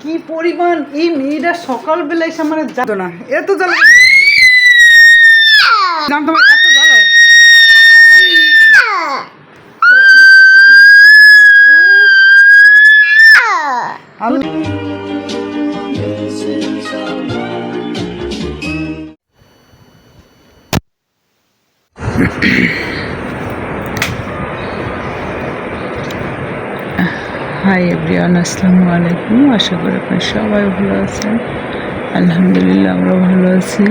কি পরিমাণ এই মেয়েটা সকালবেলা এসে আমার জানতো না। এত জানতো না হাই এভরিওয়ান আসসালামু আলাইকুম আশা করি আপনার সবাই ভালো আছেন। আলহামদুলিল্লাহ আমরা ভালো আছি।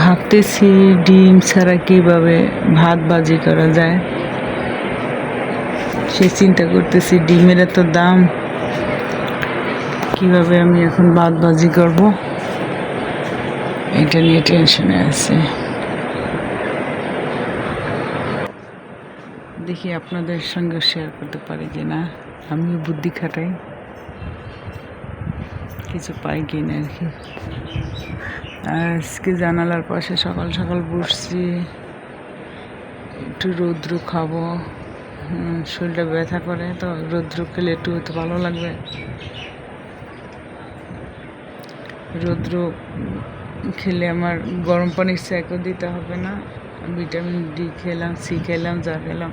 ভাবতেছি ডিম ছাড়া কীভাবে ভাত বাজি করা যায়। সে চিন্তা করতেছি, ডিমের এত দাম, কীভাবে আমি এখন ভাত বাজি করব? এটা নিয়ে টেনশনে আছি। দেখি আপনাদের সঙ্গে শেয়ার করতে পারি কি না? আমিও বুদ্ধি খাটাই। কিছু পাই কি না আর কি। আজকে জানালার পাশে সকাল সকাল বসছি। একটু রৌদ্র খাব। শরীরটা ব্যথা করে, তো রৌদ্র খেলে একটু তো ভালো লাগবে। রৌদ্র খেলে আমার গরম পানির স্যাকও দিতে হবে না। ভিটামিন ডি খেলাম সি খেলাম, যা খেলাম।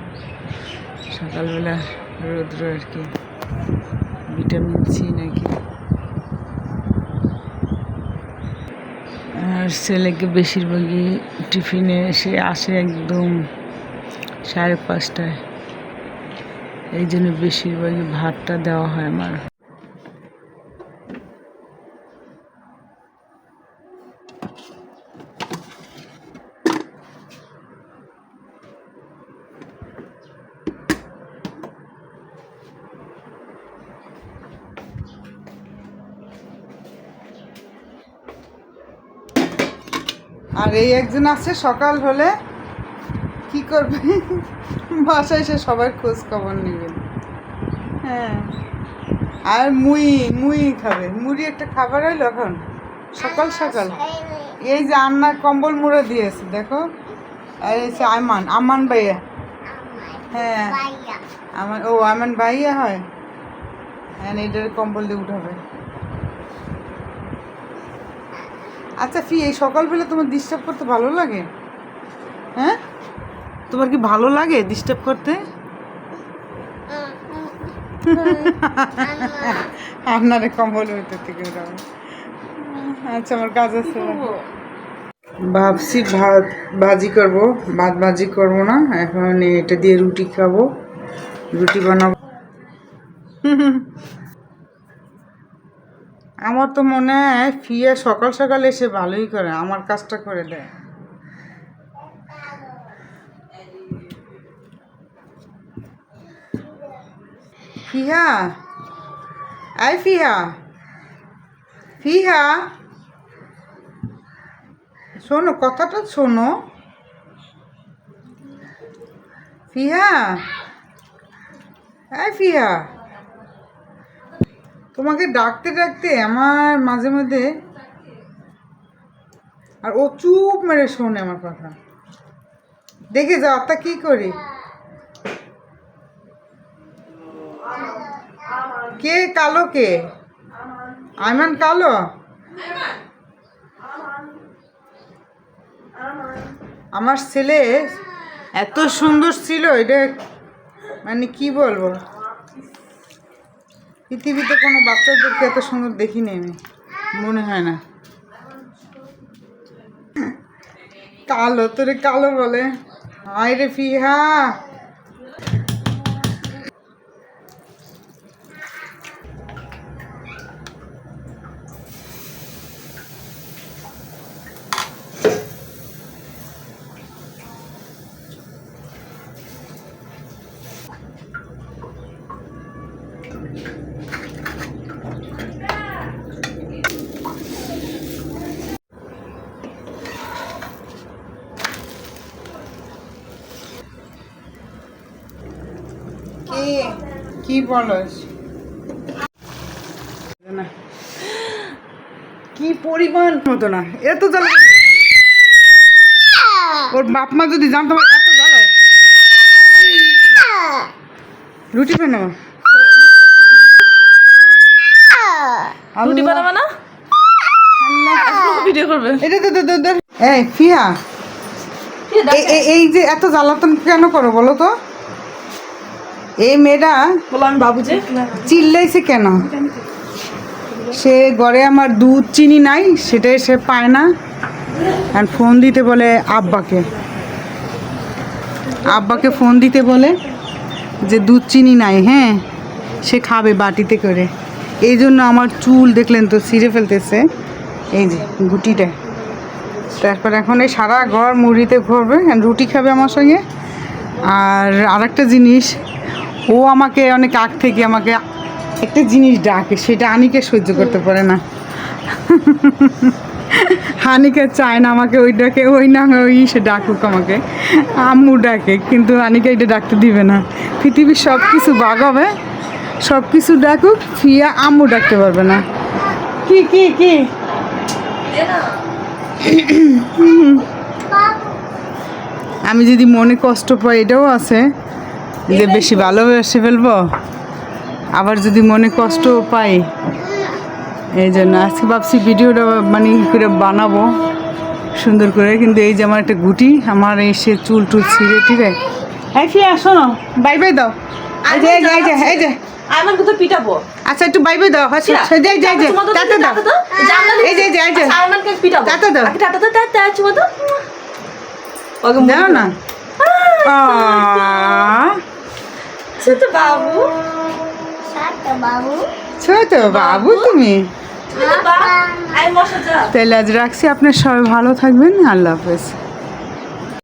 সকালবেলা রৌদ্র আর কি। ভিটামিন সি নাকি। আর ছেলেকে বেশিরভাগই টিফিনে এসে আসে একদম সাড়ে পাঁচটায়। এই জন্য বেশিরভাগই ভাতটা দেওয়া হয় আমার। আর এই একজন আছে সকাল হলে কি করবে? বাসায় এসে সবার খোঁজ খবর নেবেন হ্যাঁ। আর মুই মুই খাবে। মুড়ি একটা খাবার হইল এখন? সকাল সকাল। এই যে আন্নার কম্বল মুড়ে দিয়েছে দেখো। আর এই যে আমান আমান ভাইয়া। হ্যাঁ। আমার ও আমান ভাইয়া হয়। হ্যাঁ এটার কম্বল দিয়ে উঠাবে। আচ্ছা ফি এই সকালবেলা তোমার ডিস্টার্ব করতে ভালো লাগে? হ্যাঁ? তোমার কি ভালো লাগে ডিস্টার্ব করতে? আপনারে কম্বল হইতে থেকে আচ্ছা আমার কাজ আছে। ভাবছি ভাত ভাজি করব। ভাত ভাজি করব না এখন এটা দিয়ে রুটি খাব। রুটি বানাবো। আমার তো মনে হয় ফিয়া সকাল সকাল এসে ভালোই করে, আমার কাজটা করে দেয়। ফিহা? আই ফিহা। ফিহা? শোনো, কথাটা শোনো। ফিহা? আই ফিহা। তোমাকে ডাকতে ডাকতে আমার মাঝে মধ্যে আর ও চুপ মেরে শোনে আমার কথা। দেখে যাও তা কি করি? কে কালো কে? আইমান কালো? আমার ছেলে এত সুন্দর ছিল, এটা মানে কি বলব? পৃথিবীতে কোনো বাচ্চাদেরকে এত সুন্দর দেখিনি আমি। মনে হয় না। কালো, তোরে কালো বলে। আয় রে ফিহা! কি বলস? কি পরিমাণ? হতো না। এত জ্বালা ওর বাপ মা যদি জানতো এত জ্বালা রুটি বানাবো। রুটি বানাবো না? এই যে এত জ্বালাতন কেন করো বলো তো? এই মেয়েটা বলো আমি বাবু যে চিল্লাইছে কেন? সে ঘরে আমার দুধ চিনি নাই সেটাই সে পায় না। আর ফোন দিতে বলে আব্বাকে। আব্বাকে ফোন দিতে বলে যে দুধ চিনি নাই হ্যাঁ সে খাবে বাটিতে করে। এই জন্য আমার চুল দেখলেন তো ছিঁড়ে ফেলতেছে। এই যে গুটিটা। তারপর এখন এই সারা ঘর মুড়িতে ঘুরবে রুটি খাবে আমার সঙ্গে। আর আরেকটা জিনিস ও আমাকে অনেক আগ থেকে আমাকে একটা জিনিস ডাকে, সেটা আনিকে সহ্য করতে পারে না। হানিকে চায় না আমাকে, ওই ডাকে, ওই না ওই সে ডাকুক আমাকে। আম্মু ডাকে, কিন্তু হানিকে এটা ডাকতে দিবে না। পৃথিবীর সব কিছু বাঘ হবে সব কিছু ডাকুক, ফিয়া আম্মু ডাকতে পারবে না। কি কি কি? আমি যদি মনে কষ্ট পাই, এটাও আছে। যে বেশি ভালোবেসে ফেলব? আবার যদি মনে কষ্ট পাই এই জন্য আজকে ভাবছি ভিডিওটা মানে করে বানাবো সুন্দর করে। কিন্তু এই যে আমার একটা গুটি আমার এই সে চুল টুল ছিঁড়ে টিড়ে। এই ফিয়া শোনো বাই বাই দাও। এই যে এই যে এই যে এই যে। পিটাবো। আচ্ছা একটু বাই বাই দাও। আচ্ছা আচ্ছা, যাই যাই যাই দাও, টাটা এই যে এই যে এই যে আচ্ছা, পিটাবো। টাটা দাও। টাটা দাও, টাটা, চুমা দাও। ওকে দাও না ছোট বাবু। ছোট বাবু। তুমি? তাহলে আজ রাখছি আপনার সবাই ভালো থাকবেন আল্লাহ হাফেজ।